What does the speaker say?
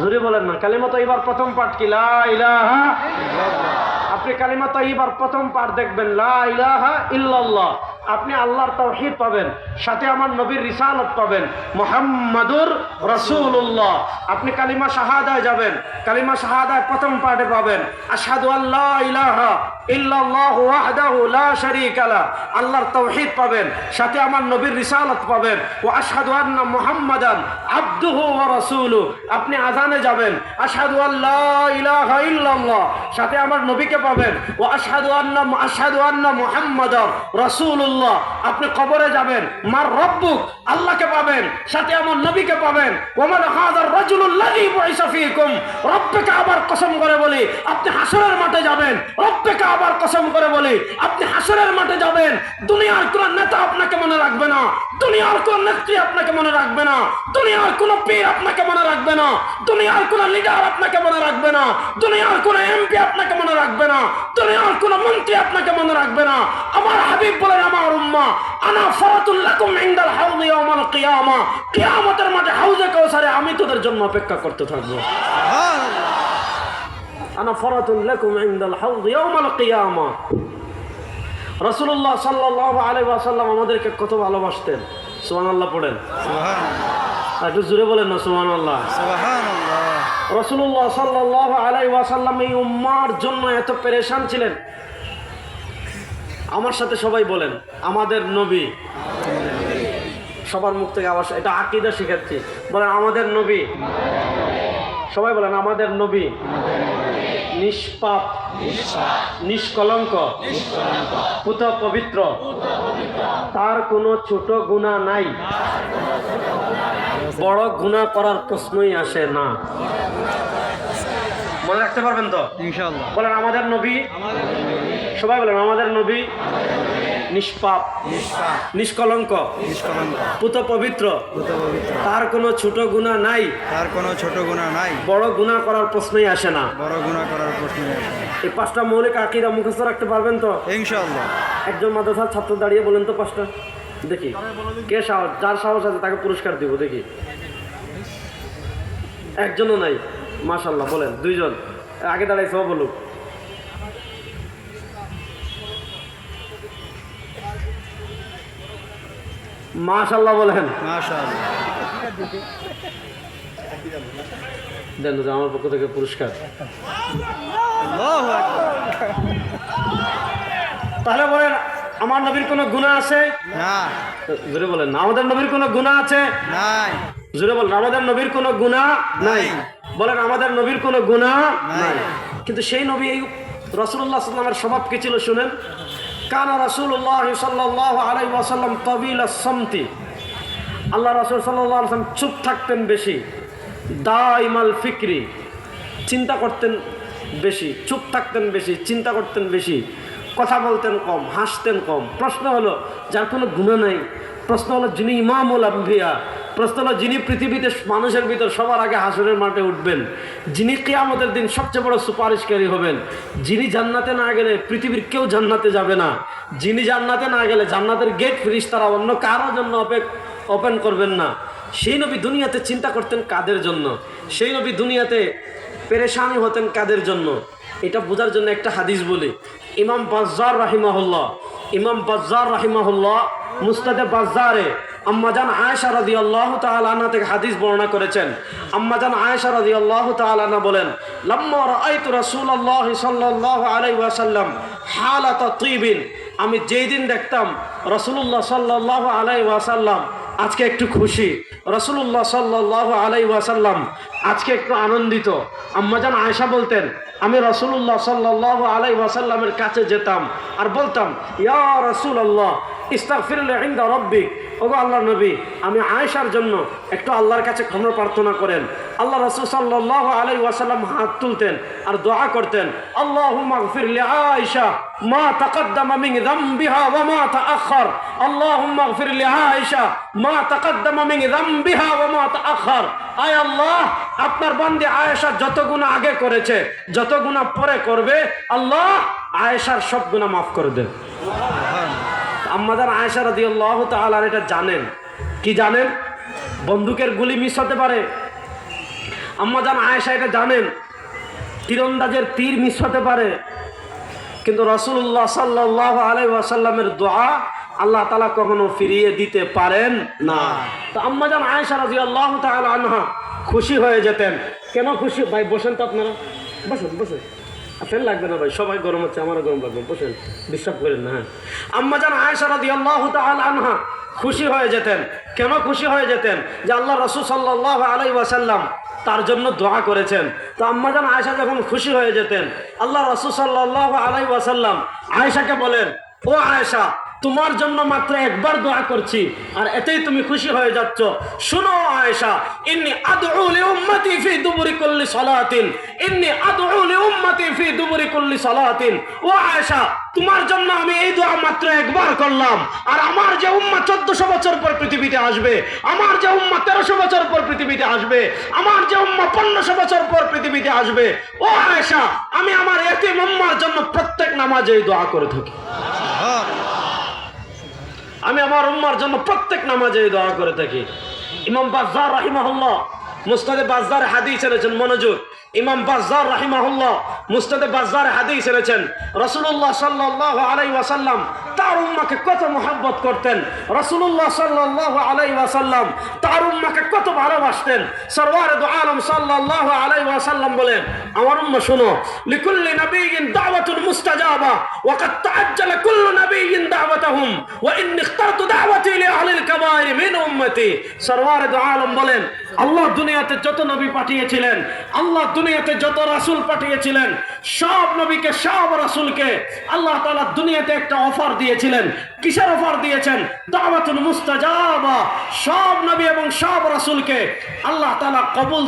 জোরে বলেন না, কালিমা তো এইবার প্রথম পাঠ কি? লা আপনি কালিমা তো এইবার প্রথম পাঠ দেখবেন, লা ইলাহা ইল্লাল্লাহ। আপনি আল্লাহর তৌহিদ পাবেন, সাথে আমার নবীর রিসালত পাবেন, মোহাম্মদুর রসুল্লাহ আপনি কালিমা শাহাদায় যাবেন, কালিমা শাহাদায় প্রথম পাঠে পাবেন আসাদু আল্লাহ ইলাহা সাথে আমার আপনি আজানে যাবেন সাথে আমার নবীকে পাবেন। ও রাসূলুল্লাহ, আপনি কবরে যাবেন। মার রব্বুক আল্লাহকে পাবেন, সাথে আমার নবীকে পাবেন। আবার কসম করে বলি, আপনি হাসরের মাঠে যাবেন, রব্বকে আবার কসম করে বলি, আপনি হাসরের মাঠে যাবেন, দুনিয়ার কোন নেতা আপনাকে মনে রাখবে না, দুনিয়ার কোন নেত্রী আপনাকে মনে রাখবে না, দুনিয়ার কোন পীর আপনাকে মনে রাখবে না, দুনিয়ার কোন লিডার আপনাকে মনে রাখবে না, দুনিয়ার কোন এমপি আপনাকে মনে রাখবে না, দুনিয়ার কোন মন্ত্রী আপনাকে মনে রাখবে না। আমার হাবিব বলেন, আমার উম্মা, আনা ফরাতুল্লাকুম ইনদাল হাউযি ইয়াউমাল কিয়ামা। কিয়ামতের মাঠে হাউজে কাউসারে আমি তোদের জন্য অপেক্ষা করতে থাকব। আনা ফরাতুল্লাকুম ইনদাল হাউযি ইয়াউমাল কিয়ামা রাসূলুল্লাহ সাল্লাল্লাহু আলাইহি ওয়াসাল্লাম আমাদেরকে কত ভালোবাসতেন? সুবহানাল্লাহ পড়েন। আর একটু জোরে বলেন না সুবহানাল্লাহ। রসুল্লাহ সাল্লাহ আলাই ওয়াসাল্লাম এই উম্মার জন্য এত পেরেশান ছিলেন। আমার সাথে সবাই বলেন আমাদের নবী। সবার মুখ থেকে আবার এটা আকিদা শিখাচ্ছি। বলেন আমাদের নবী। সবাই বলেন আমাদের নবী। নিষ্পাপ নিষ্কলঙ্ক পুত পবিত্র। তার কোনো ছোট গুণা নাই। বড় গুণা করার প্রশ্নই আসে না। মনে রাখতে পারবেন তো? বলেন আমাদের নবী সবাই বলেন আমাদের নবী নিষ্পাপ নিষ্কলঙ্ক পুত পবিত্র তার কোনো ছোট গুণা নাই। তার কোনো ছোট গুণা নাই। বড় গুণা করার প্রশ্নই আসে না। বড় গুণা করার প্রশ্ন এই পাঁচটা মৌলিক আকিরা মুখস্থ রাখতে পারবেন তো? ইনশাআল্লাহ। একজন মাদ্রাসার ছাত্র দাঁড়িয়ে বলেন তো পাঁচটা। দেখি কে সাহস যার সাহস আছে তাকে পুরস্কার দিব দেখি। একজনও নাই মাশাল্লাহ বলেন দুইজন। আগে দাঁড়াই সব বলুক। মাশাল্লাহ বলেন। দেন আমার পক্ষ থেকে পুরস্কার। তাহলে বলেন আমার নবীর কোনো গুণা আছে? না। জোরে বলেন আমাদের নবীর কোনো গুণা আছে? নাই। জোরে বলেন আমাদের নবীর কোনো গুণা নাই? বলেন আমাদের নবীর কোনো গুণা নাই। নাই। কিন্তু সেই নবী এই রসুল্লাহ সাল্লামের স্বভাব কি ছিল শুনেন? কানা রসুল্লাহ সাল্লাহ আলাই ওয়াসাল্লাম তবিল সমতি। আল্লাহ রসুল সাল্লাহ আসলাম চুপ থাকতেন বেশি, দাইমাল ফিক্রি, চিন্তা করতেন বেশি, চুপ থাকতেন বেশি, চিন্তা করতেন বেশি, কথা বলতেন কম, হাসতেন কম। প্রশ্ন হলো, যার কোনো গুণা নাই? প্রশ্ন হলো, যিনি ইমামুল আম্বিয়া প্রশ্ন হলো, যিনি পৃথিবীতে মানুষের ভিতর সবার আগে হাসুরের মাঠে উঠবেন, যিনি কেয়ামতের দিন সবচেয়ে বড় সুপারিশকারী হবেন, যিনি জান্নাতে না গেলে পৃথিবীর কেউ জান্নাতে যাবে না, যিনি জান্নাতে না গেলে জান্নাতের গেট ফিরিস তারা অন্য কারোর জন্য অপেক ওপেন করবেন না। সেই নবী দুনিয়াতে চিন্তা করতেন কাদের জন্য? সেই নবী দুনিয়াতে পেরেশানি হতেন কাদের জন্য? এটা বোঝার জন্য একটা হাদিস বলি। ইমাম বাজ্জার রাহিমাহুল্লাহ, ইমাম বাজ্জার রাহিমাহুল্লাহ মুস্তাদে বাজ্জারে আম্মাজান আয়েশা রাদি আল্লাহ তালানা থেকে হাদিস বর্ণনা করেছেন। আম্মাজান আয়েশা রাদি আল্লাহ তালানা বলেন, লাম্মা রাআইতু রাসূলুল্লাহ সাল্লাল্লাহু আলাইহি ওয়াসাল্লাম হালাতা তিবিন আমি যেই দিন দেখতাম রাসূলুল্লাহ সাল্লাল্লাহু আলাইহি ওয়াসাল্লাম, আজকে একটু খুশি। রসুল্লাহ সাল্লাহ আলাই ওয়াসাল্লাম আজকে একটু আনন্দিত। আম্মাজান আয়সা বলতেন, আমি রসুল্লাহ সাল্লাহ আলাই ওয়াসাল্লামের কাছে যেতাম। আর বলতাম, ইয়া রসুল্লাহ ইস্তাগফিরুল্লাহ ইনদা রব্বিক। ওগো আল্লাহ নবী, আমি আয়েশার জন্য একটু আল্লাহর কাছে ক্ষমা প্রার্থনা করেন। আল্লাহ রসুল সাল্লাহ আলাই ওয়াসাল্লাম হাত তুলতেন আর দোয়া করতেন আল্লাহ মাগফির লি আয়েশা মা তাকদ্দাম মিন যামবিহা ওয়া মা তাআখার আল্লাহুম্মা গফির লি আয়েশা মা তাকদ্দাম মিন যামবিহা ওয়া মা তাআখার আয় আল্লাহ, আপনার বান্দে আয়েশা যত গুনাহ আগে করেছে, যত গুনাহ পরে করবে, আল্লাহ আয়েশার সব গুনাহ মাফ করে দেন। আম্মাদার আয়েশা রাদিয়াল্লাহু তাআলা এটা জানেন। কি জানেন? বন্দুকের গুলি মিস হতে পারে। আম্মা জান আয়েশা এটা জানেন। তীরন্দাজের তীর মিস হতে পারে। কিন্তু রসুল্লাহ সাল্লাহ আলাই ওয়াসাল্লামের দোয়া আল্লাহ তালা কখনো ফিরিয়ে দিতে পারেন না। তো আম্মাজান আয়েশা রাজি আল্লাহ আনহা খুশি হয়ে যেতেন। কেন খুশি? ভাই, বসেন তো আপনারা। বসেন বসেন। ফেন লাগবে না ভাই, সবাই গরম হচ্ছে, আমারও গরম লাগবে, বসেন ডিস্টার্ব করেন না হ্যাঁ। আম্মাজান আয়েশা দিয়ে আল্লাহ আনহা, খুশি হয়ে যেতেন। কেন খুশি হয়ে যেতেন? যে আল্লাহ রসুল সাল্লাহ আলাই ওয়াসাল্লাম তার জন্য দোয়া করেছেন। তো আম্মা যান আয়সা যখন খুশি হয়ে যেতেন আল্লাহ রসুল সাল্লাহ আলাই ওয়াসাল্লাম আয়সাকে বলেন, ও আয়েশা তোমার জন্য মাত্র একবার দোয়া করছি, আর এতেই তুমি খুশি হয়ে যাচ্ছ। শুনো আয়েশা, ইন্নি আদউ লি উম্মতি ফি দুবুরি কুল্লি সালাতিন, ইন্নি আদউ লি উম্মতি ফি দুবুরি কুল্লি সালাতিন। ও আয়েশা, তোমার জন্য আমি এই দোয়া মাত্র একবার করলাম, আর আমার যে উম্মা চোদ্দশো বছর পর পৃথিবীতে আসবে, আমার যে উম্মা তেরোশো বছর পর পৃথিবীতে আসবে, আমার যে উম্মা পনেরোশো বছর পর পৃথিবীতে আসবে, ও আয়েশা, আমি আমার এতিম উম্মার জন্য প্রত্যেক নামাজে এই দোয়া করে থাকি। আমি আমার উম্মার জন্য প্রত্যেক নামাজে দোয়া করে থাকি। ইমাম বাজার রাহিমাহুল্লাহ মুস্তাদে বাজার হাদিস এনেছেন, মনোযোগ। ইমাম বাজার রাহিমাহুল্লাহ মুস্তাদে বাজার হাদিস এনেছেন রসুল্লাহ সাল্লাহ আলাই ওয়াসাল্লাম তার উম্মাকে কত মোহাব্বত করতেন। রসুল্লাহ সাল্লাহ আলাই ওয়াসাল্লাম তার উম্মাকে কত ভালোবাসতেন। সরওয়ার আলম সাল্লাহ আলাই ওয়াসাল্লাম বলেন, আমার উম্মা, শুনো, লিকুল্লি নবীন দাওয়াতুল মুস্তাজাবা, ওয়াকাদ তাআজ্জাল কুল্লু নবীন দাওয়াতাহুম, ওয়া ইন্নি ইখতারতু দাওয়াতি লি আহলিল কাবাইর মিন উম্মতি। সরওয়ার আলম বলেন, আল্লাহ দুনিয়াতে যত নবী পাঠিয়েছিলেন, আল্লাহ দুনিয়াতে যত রাসূল পাঠিয়েছিলেন সব নবীকে, সব রাসুলকে আল্লাহ তালা দুনিয়াতে একটা অফার দিয়েছিলেন। কিসের অফার দিয়েছেন? দাওয়াতুল মুস্তাজাবা। সব নবী এবং সব রাসুলকে আল্লাহ তালা কবুল